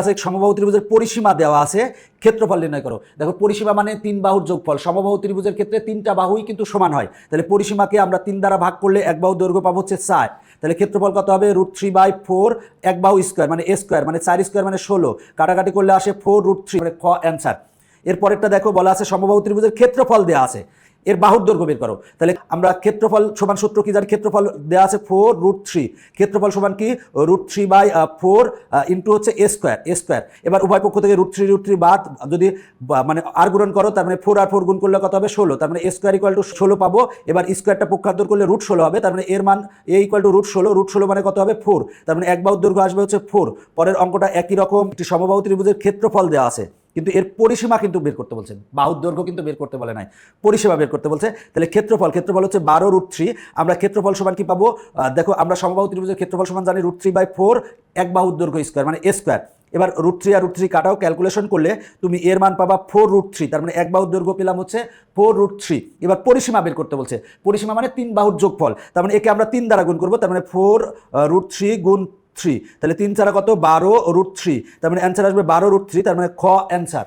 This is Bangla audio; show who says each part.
Speaker 1: আছে, সমবাহু ত্রিভুজের পরিসীমা দেওয়া আছে, ক্ষেত্রফল নির্ণয় করো। দেখো, পরিসীমা মানে তিন বাহুর যোগফল। সমবাহু ত্রিভুজের ক্ষেত্রে তিনটা বাহুই কিন্তু সমান হয়। তাহলে পরিসীমাকে আমরা তিন দ্বারা ভাগ করলে এক বাহু দৈর্ঘ্য পাবো হচ্ছে চার। তাহলে ক্ষেত্রফল কত হবে? রুট থ্রি বাই ফোর, এক বাহু স্কোয়ার মানে এ স্কোয়ার মানে চার স্কোয়ার মানে ষোলো। কাটাকাটি করলে আসে ফোর রুট থ্রি মানে খ অ্যান্সার। এরপরেরটা দেখো, বলা আছে সমবাহু ত্রিভুজের ক্ষেত্রফল দেওয়া আছে। এর বাহুর দৈর্ঘ্য বের করো। তাহলে আমরা ক্ষেত্রফল সমান সূত্র কি জানি? ক্ষেত্রফল দেওয়া আছে ফোর রুট থ্রি ক্ষেত্রফল সমান কি? Root three by four into হচ্ছে এ স্কোয়ার এ স্কোয়ার এবার উভয় পক্ষ থেকে রুট থ্রি রুট থ্রি বাদ যদি মানে আর গুণন করো, তার মানে ফোর আর ফোর গুণ করলে কত হবে? ষোলো। তার মানে এ স্কোয়ার ইকুয়াল টু ষোলো পাবো। এবার স্কোয়ারটা পক্ষান্তর করলে রুট ষোলো হবে। তার মানে এর মান এ ইকুয়াল টু রুট ষোলো। রুট ষোলো মানে কত হবে? ফোর তার মানে এক বাহুর দৈর্ঘ্য আসবে হচ্ছে ফোর পরের অঙ্কটা একই রকম। একটি সমবাহু ত্রিভুজের ক্ষেত্রফল দেওয়া আছে। কিন্তু এর পরিসীমা কিন্তু বের করতে বলছেন। বাহুর দৈর্ঘ্য কিন্তু বের করতে বলে নাই। পরিসীমা বের করতে বলছে। তাহলে ক্ষেত্রফল ক্ষেত্রফল হচ্ছে বারো রুট থ্রি। আমরা ক্ষেত্রফল সমান কি পাবো? দেখো, আমরা সমবাহু ত্রিভুজের ক্ষেত্রফল সমান জানি রুট থ্রি বাই ফোর এক বাহুর দৈর্ঘ্য স্কোয়ার মানে এ স্কোয়ার। এবার রুট থ্রি আর রুট থ্রি কাটাও, ক্যালকুলেশন করলে তুমি এর মান পাবা ফোর রুট থ্রি। তার মানে এক বাহুর দৈর্ঘ্য পেলাম হচ্ছে ফোর রুট থ্রি। এবার পরিসীমা বের করতে বলছে। পরিসীমা মানে তিন বাহুর যোগফল। তার মানে একে আমরা তিন দ্বারা গুণ করব। তার মানে ফোর রুট থ্রি গুণ থ্রি তাহলে তিন ছাড়া কত? বারো রুট থ্রি তার মানে অ্যান্সার আসবে বারো রুট থ্রি তার মানে খ অ্যান্সার